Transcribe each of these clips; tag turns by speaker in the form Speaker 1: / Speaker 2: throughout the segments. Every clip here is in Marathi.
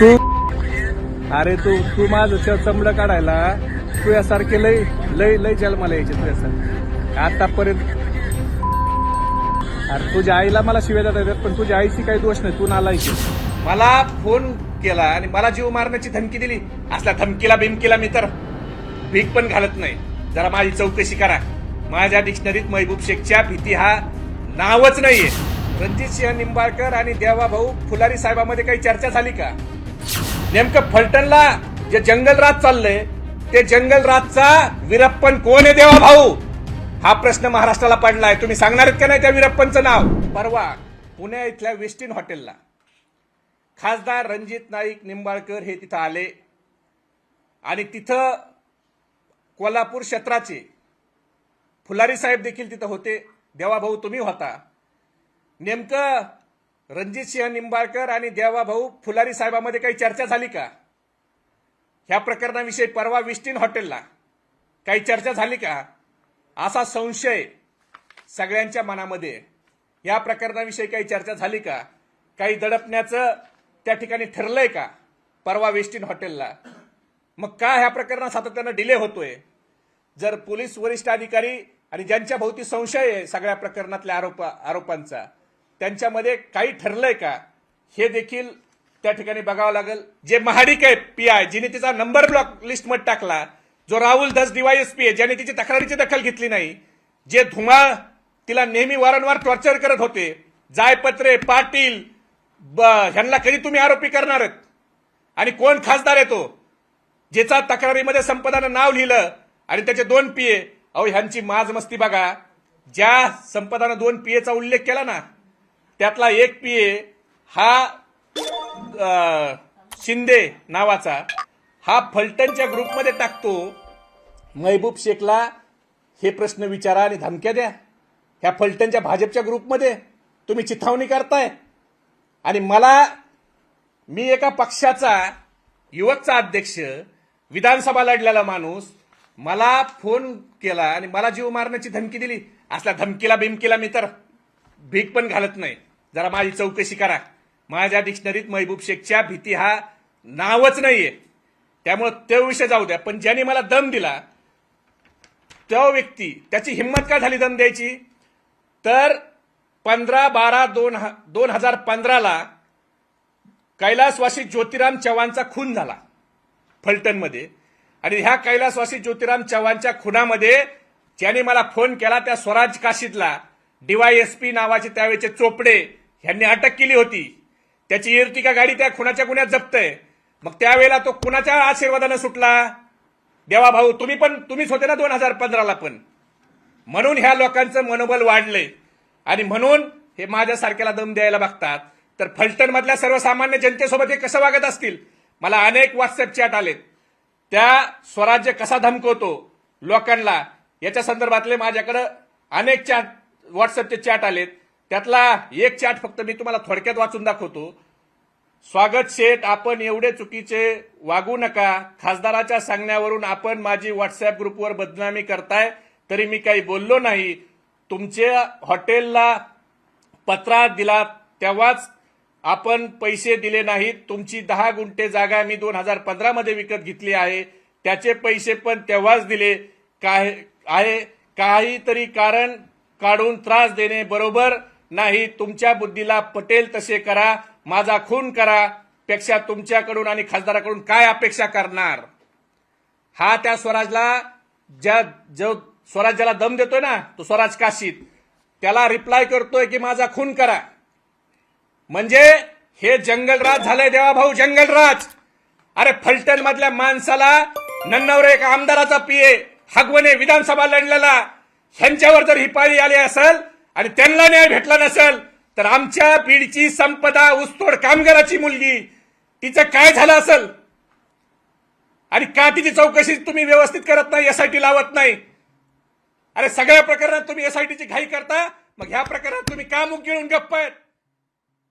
Speaker 1: तू? अरे तू तू माझं चमडं काढायला. तू यासारखे लय लय लय जन्माला यायचे तू यासारखे आतापर्यंत. अरे तुझ्या आईला मला शिव्या देतात पण तुझ्या आईची काही दोष नाही तू नालायची
Speaker 2: मला फोन केला आणि मला जीव मारण्याची धमकी दिली. असल्या धमकीला बिमकीला मी तर भीक पण घालत नाही. जरा माझी चौकशी करा. माझ्या डिक्शनरीत महबूब शेखच्या भीती हा नावच नाहीये. रणजित सिंह निंबाळकर आणि देवा भाऊ फुलारी साहेबांमध्ये काही चर्चा झाली का? नेमकं फलटणला जे जंगलराज चाललंय ते जंगलराजचा वीरप्पन कोण आहे देवा भाऊ? हा प्रश्न महाराष्ट्राला पडलाय. तुम्ही सांगणार आहेत का नाही त्या वीरप्पनचं नाव? परवा पुण्या इथल्या वेस्टिन हॉटेलला खासदार रणजित नाईक निंबाळकर हे तिथं आले. आणि तिथं कोल्हापूर क्षेत्राचे फुलारी साहेब देखील तिथं होते. देवाभाऊ तुम्ही होता. नेमकं रणजित सिंह निंबाळकर आणि देवाभाऊ फुलारी साहेबांमध्ये काही चर्चा झाली का? ह्या प्रकरणाविषयी परवा विस्टिन हॉटेलला काही चर्चा झाली का? असा संशय सगळ्यांच्या मनामध्ये. या प्रकरणाविषयी काही चर्चा झाली का? काही दडपण्याचं त्या ठिकाणी ठरलंय का? परवा वेस्टिन हॉटेलला. मग का ह्या प्रकरणात सातत्यानं डिले होतोय? जर पोलीस वरिष्ठ अधिकारी आणि ज्यांच्या भोवती संशय आहे सगळ्या प्रकरणातल्या आरोप आरोपांचा त्यांच्यामध्ये काही ठरलंय का? हे देखील त्या ठिकाणी बघावं लागेल. जे महाडिक आहे पी आय जिने तिचा नंबर ब्लॉक लिस्टमध्ये टाकला जो राहुल धस डीवायएसपी आहे ज्याने तिची तक्रारीची दखल घेतली नाही जे धुमाळ तिला नेहमी वारंवार टॉर्चर करत होते जायपत्रे पाटील ब- ह्यांना कधी तुम्ही आरोपी करणार आहेत? आणि कोण खासदार आहे तो? ज्याचा तक्रारीमध्ये संपदानं नाव लिहिलं आणि त्याचे दोन पीए अहो ह्यांची माज मस्ती बघा. ज्या संपदानं दोन पीएचा उल्लेख केला ना त्यातला एक पी ए हा शिंदे नावाचा हा फलटणच्या ग्रुपमध्ये टाकतो. महबूब शेखला हे प्रश्न विचारा आणि धमक्या द्या. ह्या फलटणच्या भाजपच्या ग्रुपमध्ये तुम्ही चिथावणी करताय. आणि मला मी एका पक्षाचा युवकचा अध्यक्ष विधानसभा लढलेला माणूस मला फोन केला आणि मला जीव मारण्याची धमकी दिली. असल्या धमकीला बिमकीला मी तर. भीक पण घालत नाही. जरा माझी चौकशी करा. माझ्या डिक्शनरीत महबूब शेखच्या भीती हा नावच नाहीये. त्यामुळं तो विषय जाऊ द्या. पण ज्याने मला दम दिला तो व्यक्ती त्याची हिंमत का झाली दम द्यायची? तर पंधरा बारा दोन ह- दोन हजार पंधराला कैलासवासी ज्योतिराम चव्हाणचा खून झाला फलटणमध्ये. आणि ह्या कैलासवासी ज्योतिराम चव्हाणच्या खुनामध्ये ज्याने मला फोन केला त्या स्वराज काशीतला डीवायएसपी नावाचे त्यावेळेचे चोपडे ह्यांनी अटक केली होती. त्याची इर्टिका गाडी त्या खुनाच्या गुन्ह्यात जप्त आहे. मग त्यावेळेला तो कुणाच्या आशीर्वादानं सुटला. देवा भाऊ तुम्ही पण तुम्हीच होते ना दोन हजार पंधराला पण. म्हणून ह्या लोकांचं मनोबल वाढलंय आणि म्हणून हे माझ्यासारख्याला दम द्यायला बघतात. तर फलटणमधल्या सर्वसामान्य जनतेसोबत हे कसं वागत असतील? मला अनेक व्हॉट्सअप चॅट आलेत. त्या स्वराज्य कसा धमकवतो लोकांना? याच्या संदर्भातले माझ्याकडं अनेक चॅट व्हॉट्सअपचे चॅट आलेत. त्यातला एक चॅट फक्त मी तुम्हाला थोडक्यात वाचून दाखवतो. स्वागत शेठ आपण एवढे चुकीचे वागू नका. खासदाराच्या सांगण्यावरून आपण माझी व्हॉट्सअप ग्रुपवर बदनामी करताय तरी मी काही बोललो नाही. तुमच्या हॉटेलला पत्रा दिला तेव्हाच आपण पैसे दिले नाहीत. तुमची दहा गुंठे जागा मी दोन हजार पंधरामध्ये विकत घेतली आहे. त्याचे पैसे पण तेव्हाच दिले. काय आहे? काहीतरी कारण काढून त्रास देणे बरोबर नाही. तुमच्या बुद्धीला पटेल तसे करा. माझा खून करा. पेक्षा तुमच्याकडून आणि खासदाराकडून काय अपेक्षा करणार? हा त्या स्वराजला ज्या जो स्वराज ज्याला दम देतोय ना तो स्वराज काशीत त्याला रिप्लाय करतोय की माझा खून करा. म्हणजे हे जंगलराज झालंय देवाभाऊ जंगलराज. अरे फलटण मधल्या माणसाला नन्नवर एक आमदाराचा पिये हगवणे विधानसभा लढलेला. ह्यांच्यावर जर हिपाळी आली असेल आणि त्यांना न्याय भेटला नसेल तर आमच्या पिढीची संपदा ऊसतोड कामगाराची मुलगी तिचं काय झालं असेल? आणि का तिची चौकशी तुम्ही व्यवस्थित करत नाही एसआयटी लावत नाही? अरे सगळ्या प्रकरणात तुम्ही एसआयटीची घाई करता मग ह्या प्रकरणात तुम्ही का मुख गिळून गप्प आहेत?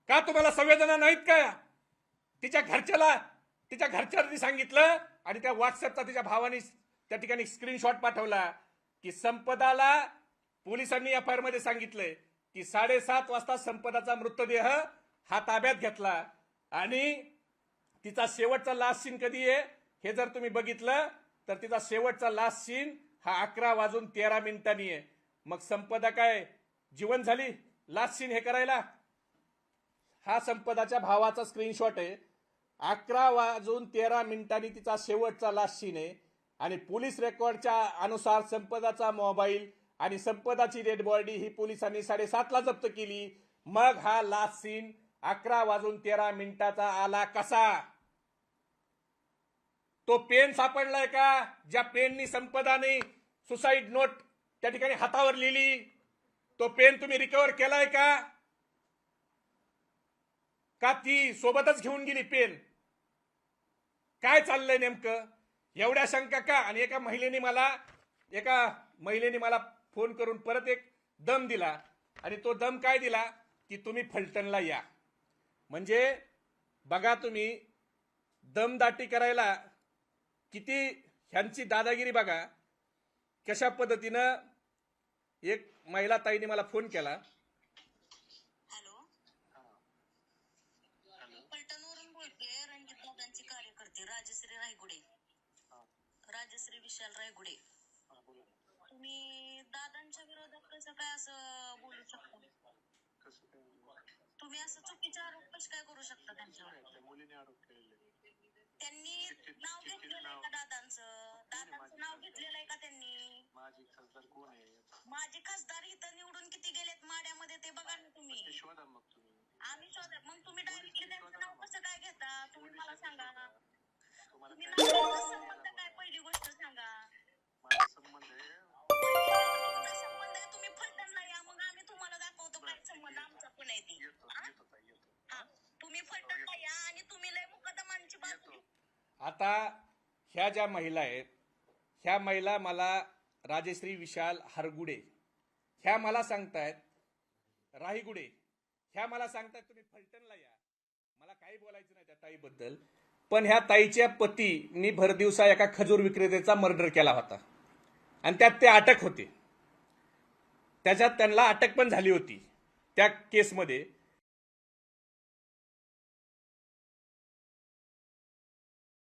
Speaker 2: का तुम्हाला संवेदना नाहीत का? तिच्या घरच्याला तिच्या घरच्याला सांगितलं आणि त्या व्हॉट्सअपचा तिच्या भावाने त्या ठिकाणी स्क्रीनशॉट पाठवला. की संपदाला पोलिसांनी एफ आय आरमध्ये सांगितलंय की साडेसात वाजता संपदाचा मृतदेह हा ताब्यात घेतला. आणि तिचा शेवटचा लास्ट सीन कधी आहे हे जर तुम्ही बघितलं तर तिचा शेवटचा लास्ट सीन हा अकरा वाजून तेरा मिनिटांनी आहे. मग संपदा काय? जीवन झाली? लास्ट सीन हे करायला? हा संपदाच्या भावाचा स्क्रीनशॉट आहे. अकरा वाजून तेरा मिनिटांनी तिचा शेवटचा लास्ट सीन आहे. आणि पोलीस रेकॉर्डच्या अनुसार संपदाचा मोबाईल आणि संपदाची डेड बॉडी ही पोलिसांनी साडेसातला जप्त केली. मग हा लास्ट सीन अकरा वाजून तेरा मिनिटाचा आला कसा? तो पेन सापडलाय का? ज्या पेननी संपदाने सुसाईड नोट त्या ठिकाणी हातावर लिहिली. तो पेन तुम्ही रिकवर केलाय का? का ती सोबतच घेऊन गेली पेन? काय चाललंय नेमकं? एवढ्या शंका का? आणि एका महिलेने मला एका महिलेने मला फोन करून परत एक दम दिला. आणि तो दम काय दिला? की तुम्ही फलटणला या. म्हणजे बघा तुम्ही दमदाटी करायला किती ह्यांची दादागिरी बघा. कशा पद्धतीनं एक महिला ताईने मला फोन केला
Speaker 3: हॅलो पलटणवरून बोलते रणजित दादांची कार्यकर्ते राजश्री रायगुडे राजश्री विशाल रायगुडे. तुम्ही दादांच्या विरोधात कसं काय असं बोलू शकता? तुम्ही असं चुकीचे आरोप कसे काय करू शकता त्यांच्यावर?
Speaker 4: मुलीने आरोप केलेले
Speaker 3: त्यांनी नाव घेतलेलं आहे का दादांचं? दादांचं नाव घेतलेलं आहे का त्यांनी?
Speaker 4: माझी खासदार कोण आहे
Speaker 3: माझे खासदार इथं निवडून किती गेलेत माड्यामध्ये ते बघा ना तुम्ही.
Speaker 4: शोधा मग तुम्ही.
Speaker 3: आम्ही शोधत मग तुम्ही डायरेक्टली त्यांचं नाव कसं काय घेता? तुम्ही मला सांगा. तुम्ही
Speaker 4: काय
Speaker 2: आता ह्या ज्या महिला आहेत ह्या महिला मला राजश्री विशाल हरगुडे ह्या मला सांगतायत राहीगुडे ह्या मला सांगतायत तुम्ही फलटणला या. मला काही बोलायचं नाही त्या ताईबद्दल पण ह्या ताईच्या पतीनी भरदिवसा एका खजूर विक्रेत्याचा मर्डर केला होता. आणि त्यात ते अटक होते. त्याच्यात त्यांना अटक पण झाली होती. त्या केसमध्ये